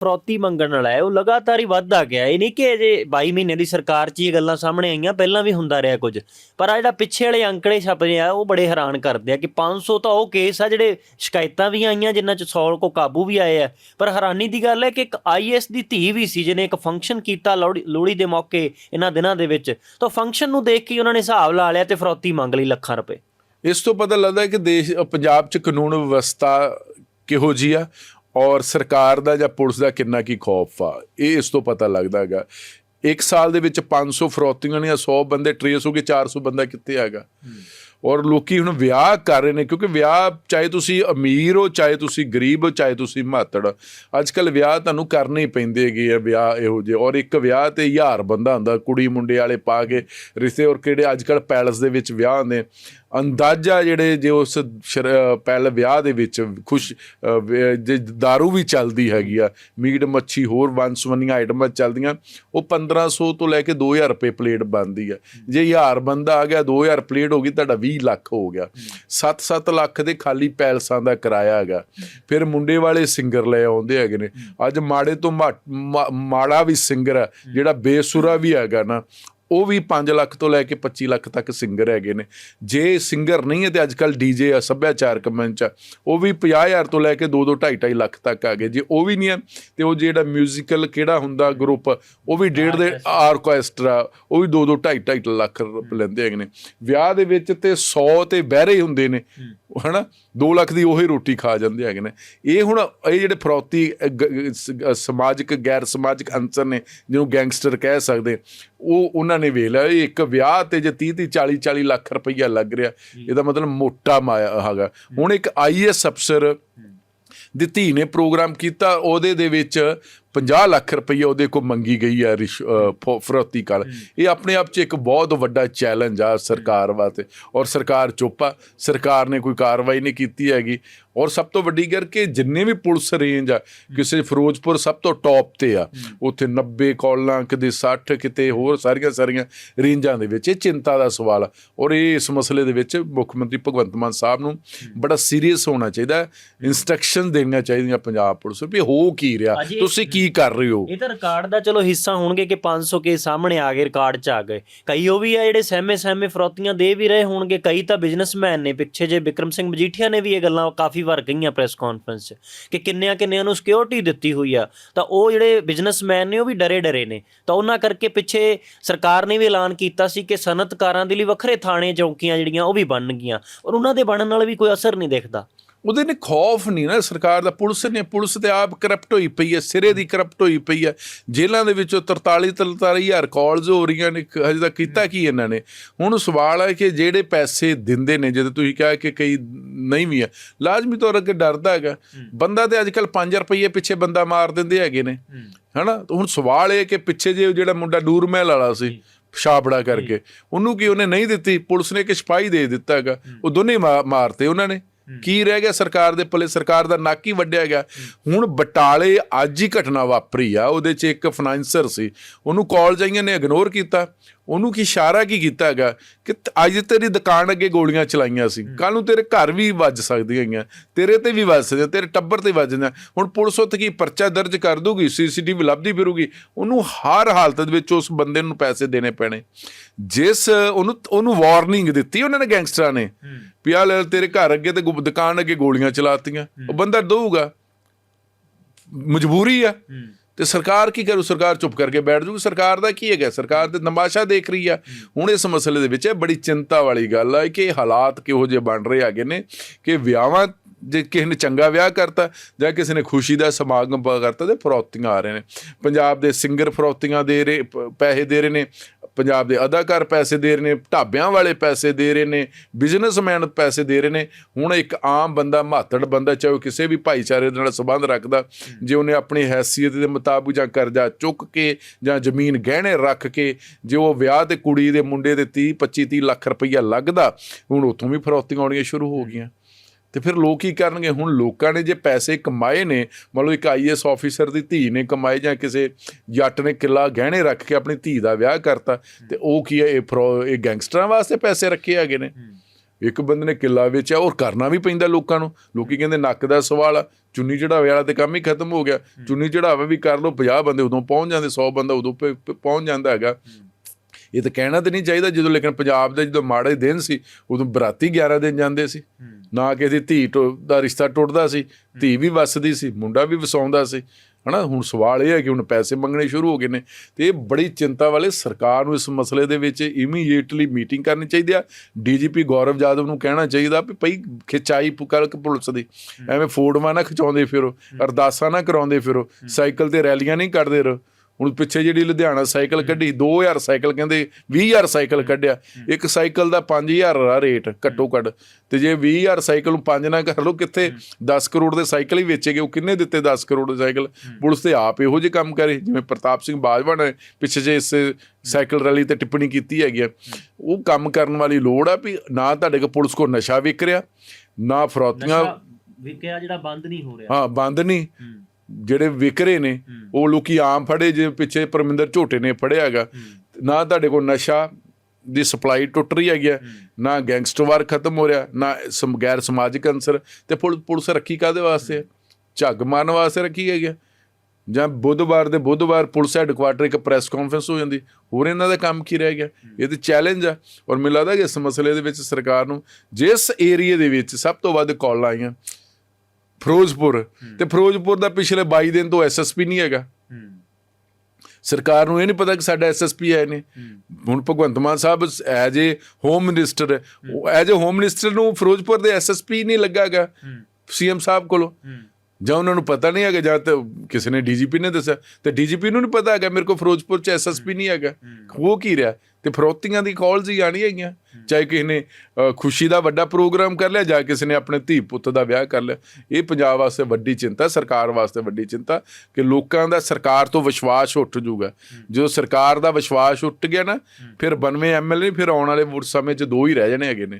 ਫਰੌਤੀ ਮੰਗਣ ਵਾਲਾ ਹੈ, ਉਹ ਲਗਾਤਾਰ ਹੀ ਵੱਧਦਾ ਗਿਆ। ਇਹ ਨਹੀਂ ਕਿ ਅਜੇ 22 ਮਹੀਨੇ ਦੀ ਸਰਕਾਰ 'ਚ ਇਹ ਗੱਲਾਂ ਸਾਹਮਣੇ ਆਈਆਂ, ਪਹਿਲਾਂ ਵੀ ਹੁੰਦਾ ਰਿਹਾ ਕੁਝ। ਪਰ ਆ ਜਿਹੜਾ ਪਿੱਛੇ ਵਾਲੇ ਅੰਕੜੇ ਛਪਦੇ ਆ, ਉਹ ਬੜੇ ਹੈਰਾਨ ਕਰਦੇ ਆ ਕਿ 500 ਤਾਂ ਉਹ ਕੇਸ ਆ ਜਿਹੜੇ ਸ਼ਿਕਾਇਤਾਂ ਵੀ ਆਈਆਂ, ਜਿਨ੍ਹਾਂ 'ਚ 100 ਕੋ ਕਾਬੂ ਵੀ ਆਏ ਆ। ਪਰ ਹੈਰਾਨੀ ਦੀ ਗੱਲ ਹੈ ਕਿ ਇੱਕ ਆਈਐਸ ਦੀ ਧੀ ਵੀ ਸੀ, ਜਿਹਨੇ ਇੱਕ ਫੰਕਸ਼ਨ ਕੀਤਾ ਲੋਹੜੀ ਲੋਹੜੀ ਦੇ ਮੌਕੇ ਇਹਨਾਂ ਦਿਨਾਂ ਦੇ ਵਿੱਚ, ਤਾਂ ਫੰਕਸ਼ਨ ਨੂੰ ਦੇਖ ਕੇ ਉਹਨਾਂ ਨੇ ਹਿਸਾਬ ਲਾ ਲਿਆ ਤੇ ਫਰੌਤੀ ਮੰਗ ਲਈ ਲੱਖਾਂ ਰੁਪਏ। ਇਸ ਤੋਂ ਪਤਾ ਲੱਗਦਾ ਹੈ ਕਿ ਦੇਸ਼ ਪੰਜਾਬ 'ਚ ਕਾਨੂੰਨ ਵਿਵਸਥਾ ਕਿਹੋ ਜੀ ਆ ਔਰ ਸਰਕਾਰ ਦਾ ਜਾਂ ਪੁਲਿਸ ਦਾ ਕਿੰਨਾ ਕੀ ਖੌਫ ਆ, ਇਹ ਇਸ ਤੋਂ ਪਤਾ ਲੱਗਦਾ ਹੈਗਾ। ਇੱਕ ਸਾਲ ਦੇ ਵਿੱਚ 500 ਫਰੋਤੀਆਂ ਨੇ 100 ਬੰਦੇ ਟਰੇਸ ਹੋ ਕੇ 400 ਬੰਦਾ ਕਿੱਥੇ ਹੈਗਾ। ਔਰ ਲੋਕੀ ਹੁਣ ਵਿਆਹ ਕਰ ਰਹੇ ਨੇ, ਕਿਉਂਕਿ ਵਿਆਹ ਚਾਹੇ ਤੁਸੀਂ ਅਮੀਰ ਹੋ, ਚਾਹੇ ਤੁਸੀਂ ਗਰੀਬ ਹੋ, ਚਾਹੇ ਤੁਸੀਂ ਮਾਤੜ ਅੱਜ ਕੱਲ ਵਿਆਹ ਤੁਹਾਨੂੰ ਕਰਨੇ ਹੀ ਪੈਂਦੇ ਹੈਗੇ ਆ, ਵਿਆਹ ਇਹੋ ਜਿਹੇ। ਔਰ ਇੱਕ ਵਿਆਹ ਤੇ ਹਜ਼ਾਰ ਬੰਦਾ ਹੁੰਦਾ, ਕੁੜੀ ਮੁੰਡੇ ਵਾਲੇ ਪਾ ਕੇ ਰਿਸ਼ਤੇ, ਔਰ ਕਿਹੜੇ ਅੱਜ ਕੱਲ ਪੈਲਸ ਦੇ ਵਿੱਚ ਵਿਆਹ ਹੁੰਦੇ ਅੰਦਾਜ਼ਾ ਜਿਹੜੇ ਜੇ ਉਸ ਸ਼ਰ- ਪਹਿਲ ਵਿਆਹ ਦੇ ਵਿੱਚ ਖੁਸ਼ ਜੇ दारू ਵੀ ਚੱਲਦੀ ਹੈਗੀ ਆ, ਮੀਟ, ਮੱਛੀ, ਹੋਰ ਵੰਸਵੰਨੀਆਂ ਆਈਟਮਾਂ ਚੱਲਦੀਆਂ, ਉਹ 1500 ਤੋਂ ਲੈ ਕੇ 2000 ਰੁਪਏ ਪਲੇਟ ਬਣਦੀ ਆ। ਜੇ 1000 ਬੰਦਾ ਆ ਗਿਆ 2000 ਪਲੇਟ ਹੋ ਗਈ, ਤੁਹਾਡਾ 20 ਲੱਖ ਹੋ ਗਿਆ। 7-7 ਲੱਖ ਦੇ ਖਾਲੀ ਪੈਲਸਾਂ ਦਾ ਕਿਰਾਇਆ ਹੈਗਾ। ਫਿਰ ਮੁੰਡੇ ਵਾਲੇ ਸਿੰਗਰ ਲੈ ਆਉਂਦੇ ਹੈਗੇ ਨੇ। ਅੱਜ ਮਾੜੇ ਤੋਂ ਮਾ- ਮਾੜਾ ਵੀ ਸਿੰਗਰ ਆ, ਜਿਹੜਾ ਬੇਸੁਰਾ ਵੀ ਹੈਗਾ ਨਾ ਉਹ ਵੀ 5 ਲੱਖ ਤੋਂ ਲੈ ਕੇ 25 ਲੱਖ ਤੱਕ ਸਿੰਗਰ ਹੈਗੇ ਨੇ। ਜੇ ਸਿੰਗਰ ਨਹੀਂ ਹੈ ਤੇ ਅੱਜ ਕੱਲ ਡੀਜੇ ਆ ਸੱਭਿਆਚਾਰਕ ਮੰਚ ਆ ਉਹ ਵੀ 50000 ਤੋਂ ਲੈ ਕੇ 2-2 2.5 ਲੱਖ ਤੱਕ ਆ ਗਏ। ਜੇ ਉਹ ਵੀ ਨਹੀਂ ਹੈ ਤੇ ਉਹ ਜਿਹੜਾ ਮਿਊਜ਼ੀਕਲ ਕਿਹੜਾ ਹੁੰਦਾ ਗਰੁੱਪ ਉਹ ਵੀ ਡੇਢ ਦੇ ਆਰਕੈਸਟਰਾ ਉਹ ਵੀ 2-2 2.5 ਲੱਖ ਲੈਂਦੇ ਹੈਗੇ ਨੇ। ਵਿਆਹ ਦੇ ਵਿੱਚ ਤੇ 100 ਤੇ ਬਹਿਰੇ ਹੀ ਹੁੰਦੇ ਨੇ ਹਨਾ? 2 ਲੱਖ ਦੀ ਉਹੀ ਰੋਟੀ ਖਾ ਜਾਂਦੇ ਹੈਗੇ ਨੇ। ਇਹ ਹੁਣ ਇਹ ਜਿਹੜੇ ਫਰੌਤੀ ਸਮਾਜਿਕ ਗੈਰ ਸਮਾਜਿਕ ਅੰਸਰ ਨੇ ਜਿਹਨੂੰ ਗੈਂਗਸਟਰ ਕਹਿ ਸਕਦੇ ਉਹ ਉਹਨਾਂ ਨੇ ਵੇਖ ਲਿਆ ਇਹ ਇੱਕ ਵਿਆਹ ਤੇ ਜੇ 30 30 40 40 ਲੱਖ ਰੁਪਈਆ ਲੱਗ ਰਿਹਾ ਇਹਦਾ ਮਤਲਬ ਮੋਟਾ ਮਾਇਆ ਹੈਗਾ। ਹੁਣ ਇੱਕ ਆਈਐਸ ਅਫਸਰ ਦੀ ਧੀ ਨੇ ਪ੍ਰੋਗਰਾਮ ਕੀਤਾ ਉਹਦੇ ਦੇ ਵਿੱਚ 50 ਲੱਖ ਰੁਪਈਆ ਉਹਦੇ ਕੋ ਮੰਗੀ ਗਈ ਹੈ ਫਰੌਤੀ ਕਰ ਇਹ ਆਪਣੇ ਆਪ 'ਚ ਇੱਕ ਬਹੁਤ ਵੱਡਾ ਚੈਲੰਜ ਆ ਸਰਕਾਰ ਵਾਸਤੇ। ਔਰ ਸਰਕਾਰ ਚੁੱਪ ਆ। ਸਰਕਾਰ ਨੇ ਕੋਈ ਕਾਰਵਾਈ ਨਹੀਂ ਕੀਤੀ ਹੈਗੀ। ਔਰ ਸਭ ਤੋਂ ਵੱਡੀ ਗੱਲ ਕਿ ਜਿੰਨੇ ਵੀ ਪੁਲਿਸ ਰੇਂਜ ਆ ਕਿਸੇ ਫਿਰੋਜ਼ਪੁਰ ਸਭ ਤੋਂ ਟੌਪ ਤੇ ਆ। ਉੱਥੇ 90 ਕਾਲਾਂ ਕਿਤੇ 60 ਕਿਤੇ ਹੋਰ ਸਾਰੀਆਂ ਸਾਰੀਆਂ ਰੇਂਜਾਂ ਦੇ ਵਿੱਚ। ਇਹ ਚਿੰਤਾ ਦਾ ਸਵਾਲ ਆ। ਔਰ ਇਹ ਇਸ ਮਸਲੇ ਦੇ ਵਿੱਚ ਮੁੱਖ ਮੰਤਰੀ ਭਗਵੰਤ ਮਾਨ ਸਾਹਿਬ ਨੂੰ ਬੜਾ ਸੀਰੀਅਸ ਹੋਣਾ ਚਾਹੀਦਾ। ਇਨਸਟਰਕਸ਼ਨ ਦੇਣੀਆਂ ਚਾਹੀਦੀਆਂ ਪੰਜਾਬ ਪੁਲਿਸ ਨੂੰ ਵੀ ਹੋ ਕੀ ਰਿਹਾ। ਤੁਸੀਂ ਕੀ ਕਰ ਰਹੇ ਹੋ? ਇਹ ਤਾਂ ਰਿਕਾਰਡ ਦਾ ਚਲੋ ਹਿੱਸਾ ਹੋਣਗੇ ਕਿ 500 ਕੇ ਸਾਹਮਣੇ ਆ ਗਏ ਰਿਕਾਰਡ 'ਚ ਆ ਗਏ। ਕਈ ਉਹ ਵੀ ਆ ਜਿਹੜੇ ਸਹਿਮੇ ਸਹਿਮੇ ਫਰੌਤੀਆਂ ਦੇ ਵੀ ਰਹੇ ਹੋਣਗੇ, ਕਈ ਤਾਂ ਬਿਜ਼ਨਸਮੈਨ ਨੇ ਪਿੱਛੇ ਜੇ ਵਿਕਰਮ ਸਿੰਘ ਮਜੀਠੀਆ ਨੇ ਵੀ ਇਹ ਗੱਲਾਂ ਕਾਫੀ ਵਾਰ ਕਹੀਆਂ ਪ੍ਰੈਸ ਕਾਨਫਰੰਸ 'ਚ, ਕਿ ਕਿੰਨਿਆਂ ਕਿੰਨਿਆਂ ਨੂੰ ਸਿਕਿਉਰਿਟੀ ਦਿੱਤੀ ਹੋਈ ਆ। ਤਾਂ ਉਹ ਜਿਹੜੇ ਬਿਜ਼ਨਸਮੈਨ ਨੇ ਉਹ ਵੀ ਡਰੇ ਡਰੇ ਨੇ। ਤਾਂ ਉਹਨਾਂ ਕਰਕੇ ਪਿੱਛੇ ਸਰਕਾਰ ਨੇ ਵੀ ਐਲਾਨ ਕੀਤਾ ਸੀ ਕਿ ਸਨਅਤਕਾਰਾਂ ਦੇ ਲਈ ਵੱਖਰੇ ਥਾਣੇ ਚੌਕੀਆਂ ਜਿਹੜੀਆਂ ਉਹ ਵੀ ਬਣਨਗੀਆਂ ਔਰ ਉਹਨਾਂ ਦੇ ਬਣਨ ਨਾਲ ਵੀ ਕੋਈ ਅਸਰ ਨਹੀਂ ਦਿਖਦਾ। ਉਹਦੇ ਨੇ ਖੌਫ ਨਹੀਂ ਨਾ ਸਰਕਾਰ ਦਾ। ਪੁਲਿਸ ਨੇ ਪੁਲਿਸ ਤੇ ਆਪ ਕਰਪਟ ਹੋਈ ਪਈ ਹੈ ਸਿਰੇ ਦੀ ਕਰਪਟ ਹੋਈ ਪਈ ਹੈ। ਜੇਲ੍ਹਾਂ ਦੇ ਵਿੱਚੋਂ 43 43000 ਕਾਲਸ ਹੋ ਰਹੀਆਂ ਨੇ ਕ- ਹਜੇ ਤੱਕ ਕੀਤਾ ਕੀ ਇਹਨਾਂ ਨੇ? ਹੁਣ ਸਵਾਲ ਹੈ ਕਿ ਜਿਹੜੇ ਪੈਸੇ ਦਿੰਦੇ ਨੇ ਜਦੋਂ ਤੁਸੀਂ ਕਿਹਾ ਕਿ ਕਈ ਨਹੀਂ ਵੀ ਹੈ ਲਾਜ਼ਮੀ ਤੌਰ ਤੇ ਡਰਦਾ ਹੈਗਾ। ਬੰਦਾ ਤੇ ਅੱਜ ਕੱਲ 5 ਰੁਪਏ ਪਿੱਛੇ ਬੰਦਾ ਮਾਰ ਦਿੰਦੇ ਹੈਗੇ ਨੇ। ਹਨਾ? ਹੁਣ ਸਵਾਲ ਇਹ ਕਿ ਪਿੱਛੇ ਜੇ ਜਿਹੜਾ ਮੁੰਡਾ ਨੂਰਮਹਿਲ ਵਾਲਾ ਸੀ ਛਾਬੜਾ ਕਰਕੇ ਉਹਨੂੰ ਕੀ ਉਹਨੇ ਨਹੀਂ ਦਿੱਤੀ? ਪੁਲਿਸ ਨੇ ਇੱਕ ਸਿਪਾਹੀ ਦੇ ਦਿੱਤਾ ਹੈਗਾ। ਉਹ ਦੋਨੇ ਮਾਰਤੇ ਉਹਨਾਂ ਨੇ। ਕੀ ਰਹਿ ਗਿਆ ਸਰਕਾਰ ਦੇ ਪੱਲੇ? ਸਰਕਾਰ ਦਾ ਨੱਕ ਹੀ ਵੱਢਿਆ ਗਿਆ। ਹੁਣ ਬਟਾਲੇ ਅੱਜ ਹੀ ਘਟਨਾ ਵਾਪਰੀ ਆ ਉਹਦੇ 'ਚ ਇੱਕ ਫਾਈਨੈਂਸਰ ਸੀ। ਉਹਨੂੰ ਕਾਲ ਜਾਈਆਂ ਨੇ ਇਗਨੋਰ ਕੀਤਾ। ਉਹਨੂੰ ਕੀ ਇਸ਼ਾਰਾ ਕੀ ਕੀਤਾ ਹੈਗਾ ਕਿ ਅੱਜ ਤੇਰੀ ਦੁਕਾਨ ਅੱਗੇ ਗੋਲੀਆਂ ਚਲਾਈਆਂ ਸੀ ਕੱਲ ਨੂੰ ਤੇਰੇ ਘਰ ਵੀ ਵੱਜ ਸਕਦੀਆਂ ਹੈਗੀਆਂ ਤੇਰੇ ਤੇ ਵੀ ਵੱਜ ਸਕਦੀਆਂ ਤੇਰੇ ਟੱਬਰ ਤੇ ਵੱਜ ਜਾਂਦੀਆਂ ਹੁਣ ਪੁਲਿਸ ਉੱਥੇ ਕੀ ਪਰਚਾ ਦਰਜ ਕਰ ਦੂਗੀ ਸੀਸੀਟੀਵੀ ਲੱਭਦੀ ਫਿਰੂਗੀ ਉਹਨੂੰ ਹਰ ਹਾਲਤ ਦੇ ਵਿੱਚ ਉਸ ਬੰਦੇ ਨੂੰ ਪੈਸੇ ਦੇਣੇ ਪੈਣੇ। ਜਿਸ ਉਹਨੂੰ ਉਹਨੂੰ ਵਾਰਨਿੰਗ ਦਿੱਤੀ ਉਹਨਾਂ ਨੇ ਗੈਂਗਸਟਰਾਂ ਨੇ ਵੀ ਆ ਲੈ ਤੇਰੇ ਘਰ ਅੱਗੇ ਤੇ ਦੁਕਾਨ ਅੱਗੇ ਗੋਲੀਆਂ ਚਲਾਤੀਆਂ ਉਹ ਬੰਦਾ ਦਊਗਾ। ਮਜਬੂਰੀ ਆ। ਤੇ ਸਰਕਾਰ ਕੀ ਕਰੂ? ਸਰਕਾਰ ਚੁੱਪ ਕਰਕੇ ਬੈਠ ਜੂਗੀ। ਸਰਕਾਰ ਦਾ ਕੀ ਹੈਗਾ? ਸਰਕਾਰ ਤੇ ਤਮਾਸ਼ਾ ਦੇਖ ਰਹੀ ਆ। ਹੁਣ ਇਸ ਮਸਲੇ ਦੇ ਵਿੱਚ ਇਹ ਬੜੀ ਚਿੰਤਾ ਵਾਲੀ ਗੱਲ ਆ ਕਿ ਹਾਲਾਤ ਕਿਹੋ ਜਿਹੇ ਬਣ ਰਹੇ ਹੈਗੇ ਨੇ ਕਿ ਵਿਆਹਾਂ ਜੇ ਕਿਸੇ ਨੇ ਚੰਗਾ ਵਿਆਹ ਕਰਤਾ ਜਾਂ ਕਿਸੇ ਨੇ ਖੁਸ਼ੀ ਦਾ ਸਮਾਗਮ ਕਰਤਾ ਤੇ ਫਰੋਤੀਆਂ ਆ ਰਹੇ ਨੇ। ਪੰਜਾਬ ਦੇ ਸਿੰਗਰ ਫਰੋਤੀਆਂ ਦੇ ਰਹੇ, ਪ- ਪੈਸੇ ਦੇ ਰਹੇ ਨੇ। ਪੰਜਾਬ ਦੇ ਅਦਾਕਾਰ ਪੈਸੇ ਦੇ ਰਹੇ ਨੇ, ਢਾਬਿਆਂ ਵਾਲੇ ਪੈਸੇ ਦੇ ਰਹੇ ਨੇ ਬਿਜ਼ਨਸਮੈਨ ਪੈਸੇ ਦੇ ਰਹੇ ਨੇ। ਹੁਣ ਇੱਕ ਆਮ ਬੰਦਾ, ਮਾਤੜ ਬੰਦਾ, ਚਾਹੇ ਉਹ ਕਿਸੇ ਵੀ ਭਾਈਚਾਰੇ ਦੇ ਨਾਲ ਸੰਬੰਧ ਰੱਖਦਾ, ਜੇ ਉਹਨੇ ਆਪਣੀ ਹੈਸੀਅਤ ਦੇ ਮੁਤਾਬਕ ਜਾਂ ਕਰਜ਼ਾ ਚੁੱਕ ਕੇ ਜਾਂ ਜ਼ਮੀਨ ਗਹਿਣੇ ਰੱਖ ਕੇ, ਜੇ ਉਹ ਵਿਆਹ ਤੇ ਕੁੜੀ ਦੇ ਮੁੰਡੇ ਦੇ 30 25 30 ਲੱਖ ਰੁਪਈਆ ਲੱਗਦਾ, ਹੁਣ ਉੱਥੋਂ ਵੀ ਫਰੋਤੀਆਂ ਆਉਣੀਆਂ ਸ਼ੁਰੂ ਹੋ ਗਈਆਂ। ਤੇ ਫਿਰ ਲੋਕ ਕੀ ਕਰਨਗੇ? ਹੁਣ ਲੋਕਾਂ ਨੇ ਜੇ ਪੈਸੇ ਕਮਾਏ ਨੇ ਮੰਨ ਲਓ ਇੱਕ ਆਈਐਸ ਆਫੀਸਰ ਦੀ ਧੀ ਨੇ ਕਮਾਏ ਜਾਂ ਕਿਸੇ ਜੱਟ ਨੇ ਕਿੱਲਾ ਗਹਿਣੇ ਰੱਖ ਕੇ ਆਪਣੀ ਧੀ ਦਾ ਵਿਆਹ ਕਰਤਾ ਤੇ ਉਹ ਕੀ ਹੈ ਇਹ ਇਹ ਗੈਂਗਸਟਰਾਂ ਵਾਸਤੇ ਪੈਸੇ ਰੱਖੇ ਹੈਗੇ ਨੇ। ਇੱਕ ਬੰਦੇ ਨੇ ਕਿੱਲਾ ਵੇਚਿਆ ਔਰ ਕਰਨਾ ਵੀ ਪੈਂਦਾ ਲੋਕਾਂ ਨੂੰ। ਲੋਕੀ ਕਹਿੰਦੇ ਨੱਕ ਦਾ ਸਵਾਲ ਚੁੰਨੀ ਚੜਾਵੇ ਵਾਲਾ ਤੇ ਕੰਮ ਹੀ ਖਤਮ ਹੋ ਗਿਆ। ਚੁੰਨੀ ਚੜਾਵਾ ਵੀ ਕਰ ਲਓ 50 ਬੰਦੇ ਉਦੋਂ ਪਹੁੰਚ ਜਾਂਦੇ 100 ਬੰਦਾ ਉਦੋਂ ਪਹੁੰਚ ਜਾਂਦਾ ਹੈਗਾ। ਇਹ ਤਾਂ ਕਹਿਣਾ ਤੇ ਨਹੀਂ ਚਾਹੀਦਾ ਜਦੋਂ ਲੇਕਿਨ ਪੰਜਾਬ ਦੇ ਜਦੋਂ ਮਾੜੇ ਦਿਨ ਸੀ ਉਦੋਂ ਬਰਾਤੀ 11 ਦਿਨ ਜਾਂਦੇ ਸੀ। ਨਾ ਕਿਸੇ ਦੀ ਧੀ ਦਾ ਰਿਸ਼ਤਾ ਟੁੱਟਦਾ ਸੀ ਧੀ ਵੀ ਵਸਦੀ ਸੀ ਮੁੰਡਾ ਵੀ ਵਸਾਉਂਦਾ ਸੀ। ਹਨਾ ਹੁਣ ਸਵਾਲ ਇਹ ਹੈ ਕਿ ਹੁਣ ਪੈਸੇ ਮੰਗਣੇ ਸ਼ੁਰੂ ਹੋ ਗਏ ਨੇ ਤੇ ਇਹ ਬੜੀ ਚਿੰਤਾ ਵਾਲੇ ਸਰਕਾਰ ਨੂੰ ਇਸ ਮਸਲੇ ਦੇ ਵਿੱਚ ਇਮੀਡੀਏਟਲੀ ਮੀਟਿੰਗ ਕਰਨੀ ਚਾਹੀਦੀ ਆ। ਡੀਜੀਪੀ ਗੌਰਵ ਜਾਦਵ ਨੂੰ ਕਹਿਣਾ ਚਾਹੀਦਾ ਵੀ ਭਈ ਖਿਚਾਈ ਪੁਕਲ ਪੁਲਿਸ ਦੀ। ਐਵੇਂ ਫੋਟੋਆਂ ਨਾ ਖਿਚਾਉਂਦੇ ਫਿਰੋ ਅਰਦਾਸਾਂ ਨਾ ਕਰਾਉਂਦੇ ਫਿਰੋ ਸਾਈਕਲ ਤੇ ਰੈਲੀਆਂ ਨਹੀਂ ਕਰਦੇ ਰਹੋ। ਹੁਣ ਪਿੱਛੇ ਜਿਹੜੀ ਲੁਧਿਆਣਾ ਸਾਈਕਲ ਕੱਢੀ 2000 ਸਾਈਕਲ ਕਹਿੰਦੇ 20000 ਸਾਈਕਲ ਕੱਢਿਆ। ਇੱਕ ਸਾਈਕਲ ਦਾ 5000 ਦਾ ਰੇਟ ਘੱਟੋ ਘੱਟ। ਤੇ ਜੇ 20000 ਸਾਈਕਲ ਨੂੰ 5 ਨਾ ਕਰ ਲਓ ਕਿੱਥੇ 10 ਕਰੋੜ ਦੇ ਸਾਈਕਲ ਹੀ ਵੇਚੇਗੇ ਉਹ ਕਿੰਨੇ ਦਿੱਤੇ 10 ਕਰੋੜ ਦੇ ਸਾਈਕਲ? ਪੁਲਿਸ ਤੇ ਆਪ ਇਹੋ ਜਿਹੇ ਕੰਮ ਕਰੇ ਜਿਵੇਂ ਪ੍ਰਤਾਪ ਸਿੰਘ ਬਾਜਵਾ ਨੇ ਪਿੱਛੇ ਜੇ ਇਸ ਸਾਈਕਲ ਰੈਲੀ ਤੇ ਟਿੱਪਣੀ ਕੀਤੀ ਹੈਗੀ ਆ। ਉਹ ਕੰਮ ਕਰਨ ਵਾਲੀ ਲੋੜ ਆ ਵੀ ਨਾ ਤੁਹਾਡੇ ਕੋਲ ਪੁਲਿਸ ਕੋ ਨਸ਼ਾ ਵਿਕ ਰਿਹਾ ਨਾ ਫਰੌਤੀਆਂ ਵਿਕਿਆ ਜਿਹੜਾ ਬੰਦ ਨਹੀਂ ਹੋ ਰਿਹਾ। ਹਾਂ ਬੰਦ ਨਹੀਂ। ਜਿਹੜੇ ਵਿਕ ਰਹੇ ਨੇ ਉਹ ਲੋਕੀ ਆਮ ਫੜੇ ਜੇ ਪਿੱਛੇ ਪਰਮਿੰਦਰ ਝੋਟੇ ਨੇ ਫੜਿਆ ਹੈਗਾ। ਨਾ ਤੁਹਾਡੇ ਕੋਲ ਨਸ਼ਾ ਦੀ ਸਪਲਾਈ ਟੁੱਟ ਰਹੀ ਹੈਗੀ ਨਾ ਗੈਂਗਸਟਰਵਾਰ ਖਤਮ ਹੋ ਰਿਹਾ ਨਾ ਸਮ ਗੈਰ ਸਮਾਜਿਕ ਅੰਸਰ ਤੇ ਪੁਲ- ਪੁਲਿਸ ਰੱਖੀ ਕਾਦੇ ਵਾਸਤੇ? ਝੱਗ ਮਾਰਨ ਵਾਸਤੇ ਰੱਖੀ ਹੈਗੀ। ਜਾਂ ਬੁੱਧਵਾਰ ਦੇ ਬੁੱਧਵਾਰ ਪੁਲਿਸ ਹੈਡਕੁਆਟਰ ਇੱਕ ਪ੍ਰੈਸ ਕਾਨਫਰੰਸ ਹੋ ਜਾਂਦੀ ਹੋਰ ਇਹਨਾਂ ਦਾ ਕੰਮ ਕੀ ਰਹਿ ਗਿਆ? ਇਹ ਤੇ ਚੈਲੰਜ ਆ। ਔਰ ਮੈਨੂੰ ਲੱਗਦਾ ਕਿ ਇਸ ਮਸਲੇ ਦੇ ਵਿੱਚ ਸਰਕਾਰ ਨੂੰ ਜਿਸ ਏਰੀਏ ਦੇ ਵਿੱਚ ਸਭ ਤੋਂ ਵੱਧ ਕਾਲ ਆਈਆਂ ਫਿਰੋਜ਼ਪੁਰ। ਤੇ ਫਿਰੋਜ਼ਪੁਰ ਦਾ ਪਿਛਲੇ 22 ਦਿਨ ਤੋਂ ਐਸਐਸਪੀ ਨਹੀਂ ਹੈਗਾ। ਸਰਕਾਰ ਨੂੰ ਇਹ ਨਹੀਂ ਪਤਾ ਕਿ ਸਾਡਾ ਐਸਐਸਪੀ ਹੈ ਨੇ ਹੁਣ ਭਗਵੰਤ ਮਾਨ ਸਾਹਿਬ as a home minister as a home minister ਨੂੰ ਫਿਰੋਜ਼ਪੁਰ ਦੇ ਐਸਐਸਪੀ ਨਹੀਂ ਲੱਗਾਗਾ। ਸੀਐਮ ਸਾਹਿਬ ਕੋਲੋਂ। ਜਾਂ ਉਹਨਾਂ ਨੂੰ ਪਤਾ ਨਹੀਂ ਹੈਗਾ ਜਾਂ ਤਾਂ ਕਿਸੇ ਨੇ ਡੀਜੀਪੀ ਨੇ ਦੱਸਿਆ ਤੇ ਡੀਜੀਪੀ ਨੂੰ ਨਹੀਂ ਪਤਾ ਹੈਗਾ ਮੇਰੇ ਕੋਲ ਫਿਰੋਜ਼ਪੁਰ ਚ ਐਸਐਸਪੀ ਨਹੀਂ ਹੈਗਾ। ਉਹ ਕੀ ਰਿਹਾ? ਤੇ ਫਰੋਤੀਆਂ ਦੀ ਕਾਲਸ ਹੀ ਆਣੀ ਹੈਗੀਆਂ ਚਾਹੇ ਕਿਸੇ ਨੇ ਖੁਸ਼ੀ ਦਾ ਵੱਡਾ ਪ੍ਰੋਗਰਾਮ ਕਰ ਲਿਆ ਜਾਂ ਕਿਸੇ ਨੇ ਆਪਣੇ ਧੀ ਪੁੱਤ ਦਾ ਵਿਆਹ ਕਰ ਲਿਆ। ਇਹ ਪੰਜਾਬ ਵਾਸਤੇ ਵੱਡੀ ਚਿੰਤਾ ਸਰਕਾਰ ਵਾਸਤੇ ਵੱਡੀ ਚਿੰਤਾ ਕਿ ਲੋਕਾਂ ਦਾ ਸਰਕਾਰ ਤੋਂ ਵਿਸ਼ਵਾਸ ਉੱਠ ਜਾਊਗਾ ਜਦੋਂ ਸਰਕਾਰ ਦਾ ਵਿਸ਼ਵਾਸ ਉੱਠ ਗਿਆ ਨਾ ਫਿਰ 92 ਐਮਐਲਏ ਫਿਰ ਆਉਣ ਵਾਲੇ ਵੋਟ ਸਮੇਂ 'ਚ ਦੋ ਹੀ ਰਹਿ ਜਾਣੇ ਹੈਗੇ ਨੇ।